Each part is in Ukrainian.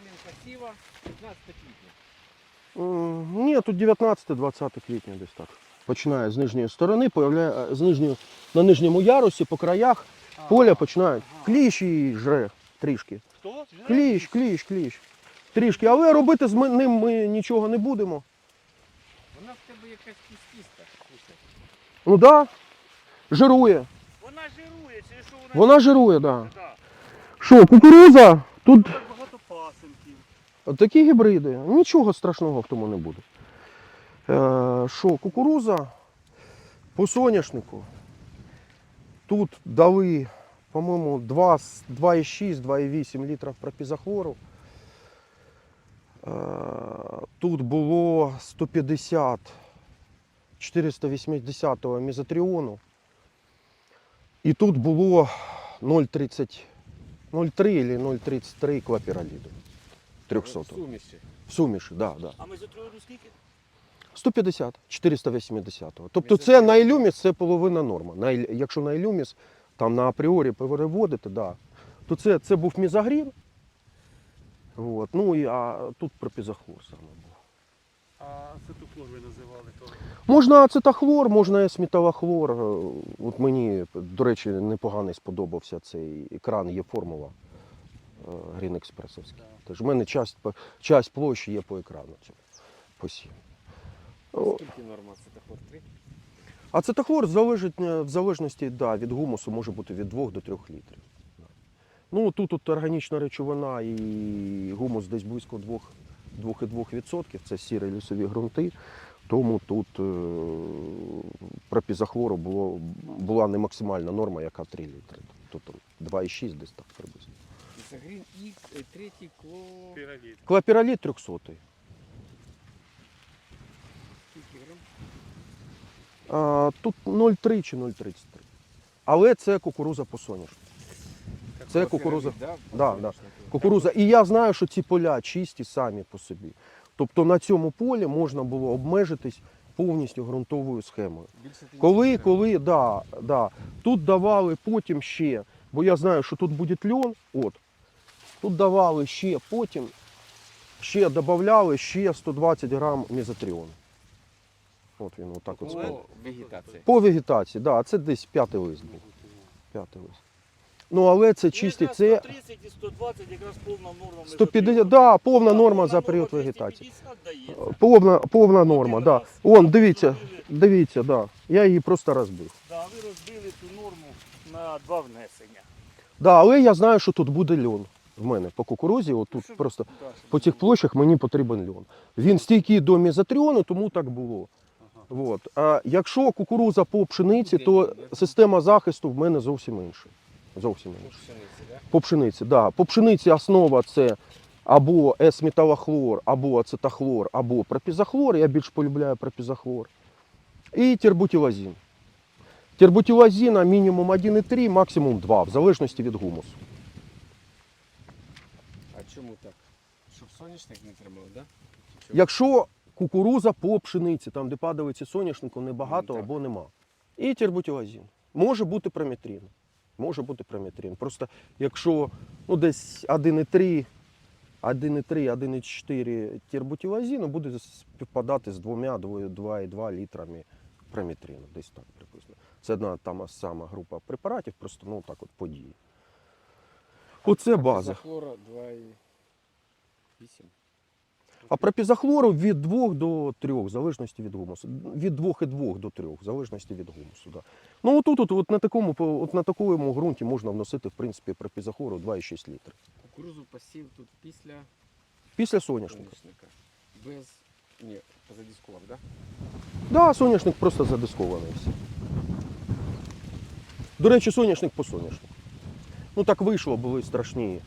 Черненка сіва, 15 квітня. Ні, тут 19-20 квітня десь так. Починає з нижньої сторони, появляє з нижньої, на нижньому ярусі, по краях поля починають. Кліщ і жре трішки. Хто? Кліщ, кліщ, кліщ. Трішки. Але робити з ним ми нічого не будемо. Вона в тебе якась кістіста. Ну так, да, жирує. Вона жирує, через що вона... Вона жирує, так. Да. Да. Що, кукуруза? Тут Так багато пасенків. От Такі гібриди. Нічого страшного в тому не буде. Е, Що, кукуруза по соняшнику. Тут дали, по-моєму, 2,6-2,8 літрів пропізохлору. Е, Тут було 150 480 мезотріону. І тут було 0,30 0,3 або 0,33 клапіраліду. 300. В суміші. В суміші, да, да. А ми за скільки? 150, 480. Тобто це на ілюміс це половина норма. На, якщо на ілюміс там на апріорі переводити, да, то це, це був мізогрін. От. Ну і а тут пропізохлор саме був. А цитофлор ви називали то. Можна ацетахлор, можна есметалахлор. Е, От мені, до речі, непоганий сподобався цей екран, є формула е, Green Експресовський. Тож в мене часть, часть площі є по екрану. цьому, По Скільки норма цитофлор? 3? Ацетахлор залежить, е, в залежності да, від гумусу може бути від 2 до 3 літрів. Ну, тут, тут органічна речовина і гумус десь близько 2,2%. Це сірі лісові ґрунти. Тому тут е, пропізохлору було, була не максимальна норма, яка 3 літри. Тобто 2,6 десь так приблизно. Ісогрін Х, е, третій кло... Пірамід. Клапіраліт 300. Скільки грам? А, тут 0,3 чи 0,33. Але це кукуруза по соняшнику. Це кукуруза. Да, Да, да. Кукуруза. І я знаю, що ці поля чисті самі по собі. Тобто на цьому полі можна було обмежитись повністю ґрунтовою схемою. Коли, коли, да, да. Тут давали потім ще, бо я знаю, що тут буде льон, от. Тут давали ще потім, ще додавали ще 120 грам мезотріону. От він отак от спав. О, вегетація. По вегетації, да, це десь п'ятий лист був. П'ятий лист. Ну, але це чистий, це 130 і 120 якраз повна норма. 150, да, повна норма за період вегетації. Повна, повна норма, да. Вон, дивіться, Розбили, дивіться, да. Я її просто розбив. Да, ви розбили цю норму на два внесення. Да, але я знаю, що тут буде льон. В мене по кукурузі, от тут Щоб- просто по цих площах мені потрібен льон. Він стійкий до мезотріону, тому так було. От. А якщо кукуруза по пшениці, то система захисту в мене зовсім інша. Зовсім інша. Пшениці, да? По пшениці, да. По пшениці основа це або есметалахлор, або ацетахлор, або пропізохлор. Я більш полюбляю пропізохлор. І тербутилазин. Тербутилазина мінімум 1,3, максимум 2, в залежності від гумусу. Соняшник не треба, так? Да? Якщо кукуруза по пшениці, там, де падається соняшником, небагато ну, або нема. І тербутіазін. Може бути прометрін. Може бути прометрін. Просто якщо ну, десь 1,3, 1,3, 1,4 тербутівазіну буде співпадати з 2-2,2 літрами прометріну. Десь так приблизно. Це одна та сама група препаратів, просто ну так от події. Оце база. 2,2. 8. А пропізохлору від 2 до 3, в залежності від гумусу. Від 2 і 2 до 3, в залежності від гумусу. Да. Ну отут, от, от на такому от на такому ґрунті можна вносити в принципі пропізохлору 2,6 літри. Кукурузу посів тут після Після соняшника. соняшника. Без. Ні, задискував, так? Да? Да, соняшник просто задискований. все. До речі, соняшник по соняшнику. Ну так вийшло, були страшні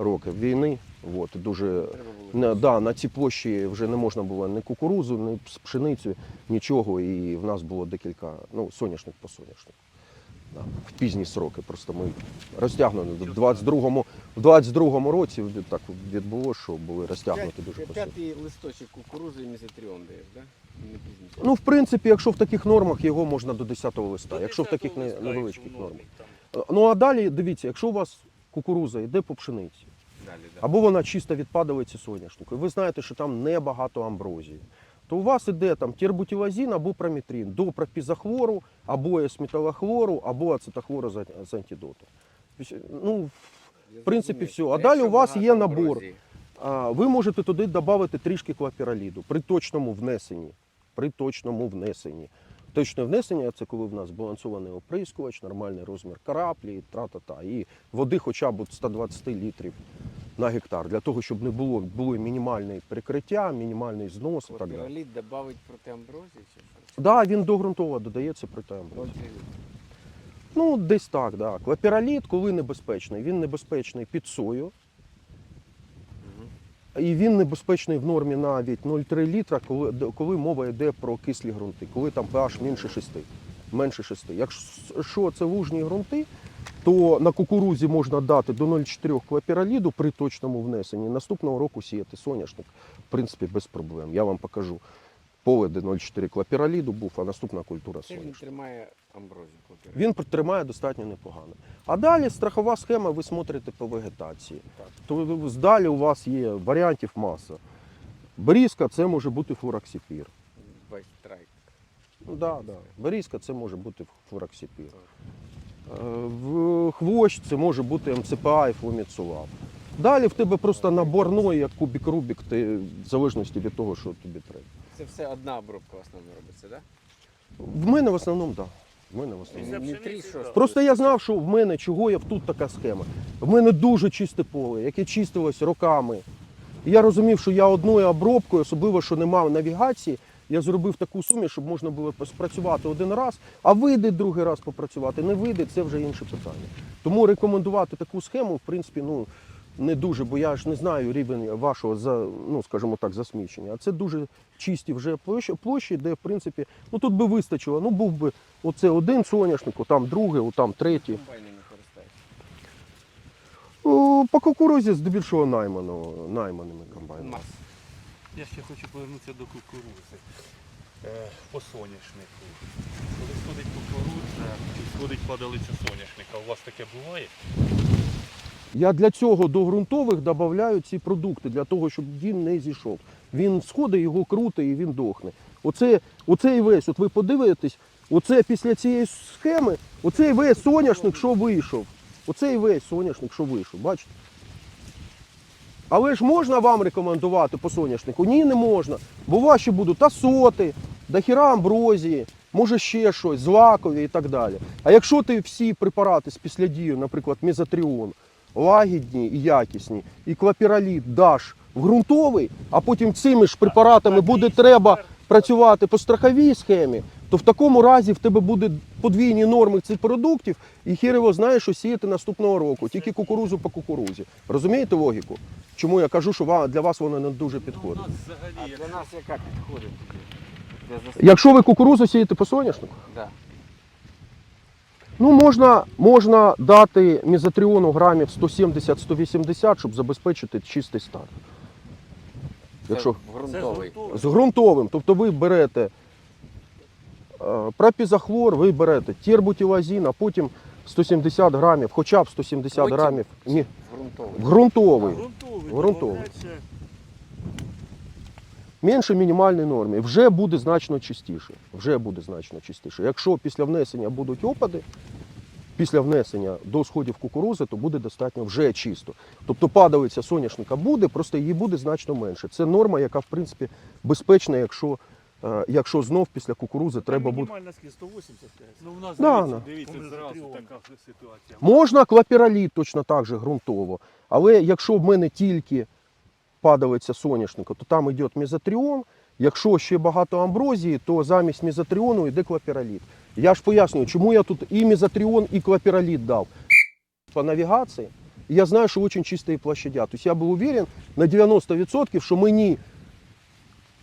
роки війни. От, дуже. На, да, на цій площі вже не можна було ні кукурузу, ні пшеницю, нічого. І в нас було декілька, ну, соняшник по соняшнику. Да, в пізні сроки. Просто ми розтягнули. В 22-му, в 22-му році так відбулося, що були розтягнуті дуже по. П'ятий листочок кукурузи і мезотріон даєш, да? Не пізніше. Ну, в принципі, якщо в таких нормах, його можна до 10-го листа, До якщо в 10-го таких листа, невеличких нормах. Е, Ну а далі дивіться, якщо у вас кукуруза йде по пшениці, Далі. да. або вона чисто від падалиці соняшнику, і ви знаєте, що там небагато амброзії, то у вас іде там тербутілазін або прометрин до пропізохлору, або есметалохлору, або ацетохлору з, антидоту. Ну, в принципі, все. А далі у вас є набор. ви можете туди додати трішки клапіраліду при точному внесенні. При точному внесенні. Точне внесення це коли в нас балансований оприскувач, нормальний розмір краплі, тра-та-та. І води хоча б 120 літрів на гектар, для того, щоб не було, було мінімальне прикриття, мінімальний знос і так далі. Додавить проти амброзії чи? Так, да, він догрунтово додається. Проти- Ну, десь так, да. Клапіраліт, коли небезпечний, він небезпечний під сою. І він небезпечний в нормі навіть 0,3 літра, коли, коли мова йде про кислі ґрунти, коли там pH менше 6. Менше 6. Якщо це лужні ґрунти, то на кукурузі можна дати до 0,4 клапіраліду при точному внесенні. Наступного року сіяти соняшник, в принципі, без проблем. Я вам покажу. Поле, де 0,4 клапіраліду був, а наступна культура Це він тримає амброзію клопіроліт. Він тримає достатньо непогано. А далі страхова схема, ви смотрите по вегетації. Так. То далі у вас є варіантів маса. Берізка це може бути фураксіпір. Байстрайк. Ну, да, да. Берізка це може бути фураксіпір. Е, В хвощ це може бути МЦПА і фломіцулав. Далі в тебе просто наборної, як кубік Рубік, ти, в залежності від того, що тобі треба. Це все одна обробка в основному робиться, так? В мене в основному так. Да. В мене в основному. Не три, що. Просто я знав, що в мене чого я тут така схема. В мене дуже чисте поле, яке чистилось роками. І я розумів, що я одною обробкою, особливо, що не мав навігації, я зробив таку суміш, щоб можна було спрацювати один раз, а вийде другий раз попрацювати. Не вийде, це вже інше питання. Тому рекомендувати таку схему, в принципі, ну не дуже, бо я ж не знаю рівень вашого за, ну скажімо так, засмічення. А це дуже чисті вже площі, площі, де в принципі, ну тут би вистачило. Ну був би оце один соняшник, там другий, там третій. Комбайни не користаються. О, По кукурузі здебільшого наймано, найманими комбайнами. Я ще хочу повернутися до кукурузи. Е, По соняшнику. Коли сходить кукурудза, сходить падалиця соняшника, у вас таке буває? Я для цього до ґрунтових додаю ці продукти, для того, щоб він не зійшов. Він сходить, його круте і він дохне. Оце, оцей весь, от ви подивитесь, оце після цієї схеми, оцей весь соняшник, що вийшов. Оцей весь соняшник, що вийшов, бачите? Але ж можна вам рекомендувати по соняшнику? Ні, не можна. Бо ваші будуть асоти, дохіра амброзії, може ще щось, злакові і так далі. А якщо ти всі препарати з післядію, наприклад, мезотріон, лагідні і якісні, і клапіраліт даш в ґрунтовий, а потім цими ж препаратами буде треба працювати по страховій схемі, то в такому разі в тебе буде подвійні норми цих продуктів, і хірево знаєш, що сіяти наступного року, тільки кукурузу по кукурузі. Розумієте логіку? Чому я кажу, що ва- для вас вона не дуже підходить? нас А взагалі, для нас яка підходить? Якщо ви кукурузу сієте по соняшнику, Да. Ну можна, можна дати мезотріону грамів 170-180, щоб забезпечити чистий старт. Якщо ґрунтовий. З ґрунтовим, тобто ви берете е, пропізохлор, ви берете тербутілазін, а потім 170 грамів, хоча б 170 Потім? грамів. Ні, Ґрунтовий. в ґрунтовий. Грунтовий. Грунтовий. Менше мінімальної норми, вже буде значно чистіше. Вже буде значно чистіше. Якщо після внесення будуть опади, після внесення до сходів кукурузи, то буде достатньо вже чисто. Тобто падалиця соняшника буде, просто її буде значно менше. Це норма, яка в принципі безпечна, якщо, е, якщо знов після кукурузи треба буде. Мінімальна скільки 180. Ну, в нас Да, дивіться, дивіться, зразу така ситуація. Можна клапіраліт точно так же ґрунтово. Але якщо в мене тільки падалиця соняшника, то там йде мезотріон. Якщо ще багато амброзії, то замість мезотріону йде клапіроліт. Я ж пояснюю, чому я тут і мезотріон, і клапіраліт дав. По навігації я знаю, що дуже чисті площадя. Тобто я був уверен на 90%, що мені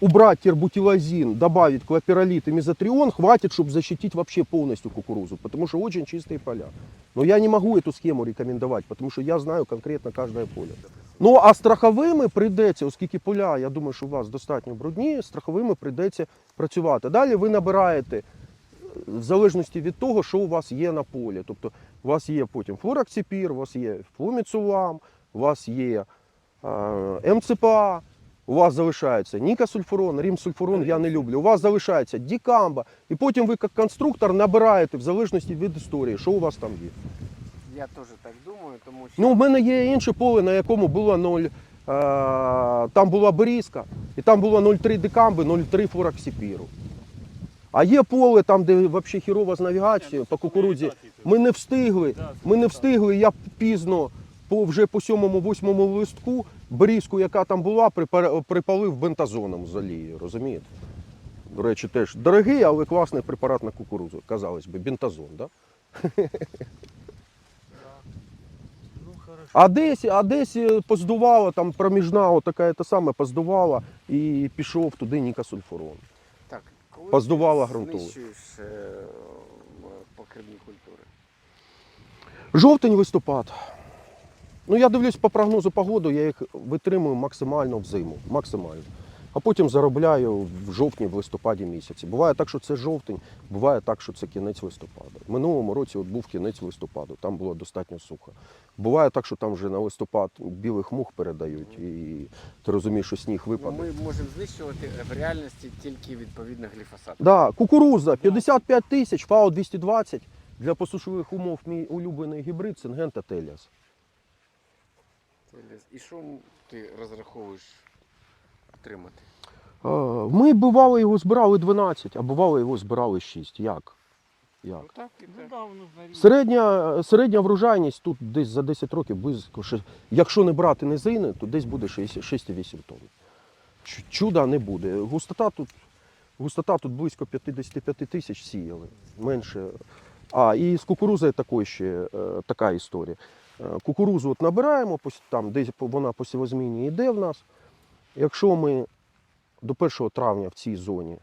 убрать тербутилазин, добавить клапиролит и мезотрион, хватит, чтобы защитить вообще полностью кукурузу, потому что очень чистые поля. Но я не могу эту схему рекомендовать, потому что я знаю конкретно каждое поле. Ну а страховими прийдеться, оскільки поля, я думаю, що у вас достатньо брудні, страховими прийдеться працювати. Далі ви набираєте е, в залежності від того, що у вас є на полі. Тобто у вас є потім флораксипір, у вас є флуміцулам, у вас є е, МЦПА, у вас залишається нікасульфурон, рімсульфурон я не люблю. У вас залишається дікамба. І потім ви як конструктор набираєте в залежності від історії, що у вас там є. Я теж так думаю, тому що Ну, в мене є інше поле, на якому було 0. Е, там була берізка, і там було 0,3 декамби, 0,3 флораксіпіру. А є поле, там, де взагалі хірова з навігацією по кукурудзі. Ми не встигли. Ми не встигли. Я пізно, по вже по сьомому, восьмому листку, берізку, яка там була, припалив бентазоном з олією, розумієте? До речі, теж дорогий, але класний препарат на кукурудзу. Казалось би, бентазон, да? А десь, а десь е, поздувало, там проміжна отака та саме поздувала і пішов туди нікасульфурон. так, коли Поздувала ти ґрунтову. знищуєш е, покривні культури. Жовтень, листопад. Ну я дивлюсь по прогнозу погоди, я їх витримую максимально в зиму. Максимально. А потім заробляю в жовтні, в листопаді місяці. Буває так, що це жовтень, буває так, що це кінець листопада. В минулому році от був кінець листопаду, там було достатньо сухо. Буває так, що там вже на листопад білих мух передають, і ти розумієш, що сніг Ну, випаде. ми можемо знищувати в реальності тільки відповідно гліфосат. Да, кукуруза 55 тисяч, ФАО 220. Для посушових умов мій улюблений гібрид Сингента Теліас. І що ти розраховуєш отримати? Е, Ми бувало його збирали 12, а бувало його збирали 6. Як? Ну Як? так, і Ну, так. рівні. Середня, середня врожайність тут десь за 10 років близько, якщо не брати низини, то десь буде 6 6,8 тонн. Чуда не буде. Густота тут, густота тут близько 55 тисяч сіяли. Менше. А, і з кукурузою такої ще е, така історія. Е, Кукурузу от набираємо, там десь вона по сівозміні йде в нас. Якщо ми до 1 травня в цій зоні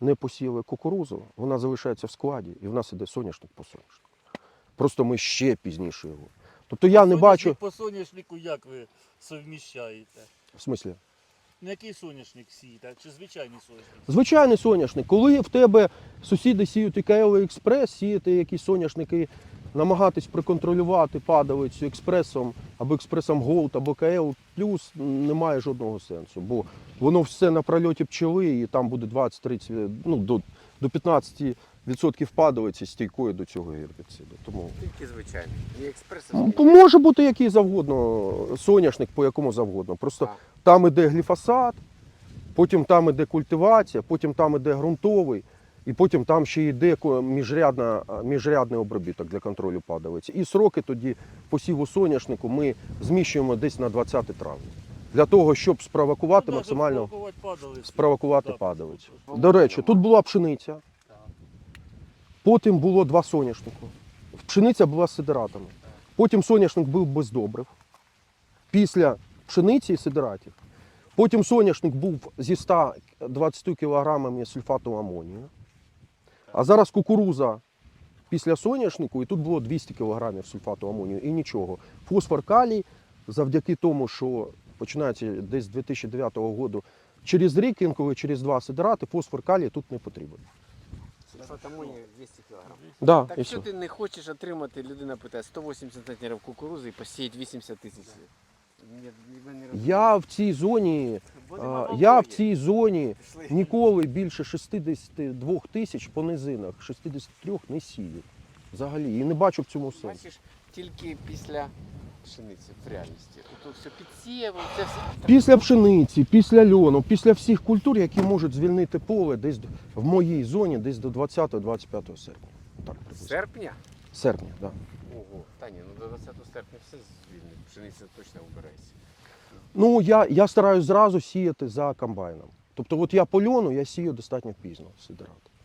не посіяли кукурузу, вона залишається в складі, і в нас іде соняшник по соняшнику. Просто ми ще пізніше його. Тобто я не Соняшник бачу. По соняшнику як ви совміщаєте? В смислі? Ну який соняшник сієте? Чи звичайний соняшник? Звичайний соняшник. Коли в тебе сусіди сіють ІКЛ експрес, сіяти якісь соняшники, намагатись проконтролювати падалицю експресом або експресом Голд, або КЛ плюс немає жодного сенсу, бо воно все на прольоті пчели, і там буде 20-30, ну, до, до 15% падалиці стійкої до цього гербіциду. Тому Тільки звичайно. І Ну. Може бути який завгодно соняшник по якому завгодно. Просто Так. там іде гліфосат, потім там іде культивація, потім там іде ґрунтовий, і потім там ще йде міжрядна, міжрядний обробіток для контролю падалиці. І сроки тоді посіву соняшнику ми зміщуємо десь на 20 травня. Для того, щоб спровокувати Ну, максимально спровокувати падалицю. До речі, тут була пшениця, потім було два соняшнику. Пшениця була з сидератами. Потім соняшник був без добрив. Після пшениці і сидератів. Потім соняшник був зі 120 кілограмами сульфату амонію. А зараз кукуруза після соняшнику, і тут було 200 кілограмів сульфату амонію і нічого. Фосфор калій, завдяки тому, що починається десь з 2009 року, через рік, інколи через два сидерати, фосфор калій тут не потрібен. Сульфат амонію 200 кг. Да, Так і що все. ти не хочеш отримати, людина питає, 180 центнерів кукурузи і посіять 80 тисяч. Я в цій зоні. Я в цій зоні ніколи більше 62 тисяч по низинах, 63 не сію. Взагалі. І не бачу в цьому сенсу. Бачиш, тільки після пшениці в реальності. Ото все підсіяв, це все. Після пшениці, після льону, після всіх культур, які можуть звільнити поле десь в моїй зоні, десь до 20-25 серпня. Так, приблизно. Серпня? Серпня, так. Да. Ого. Та ні, ну до 20 серпня все звільнить. Пшениця точно вбирається. Ну, я, я стараюсь зразу сіяти за комбайном. Тобто, от я польону, я сію достатньо пізно сидирати.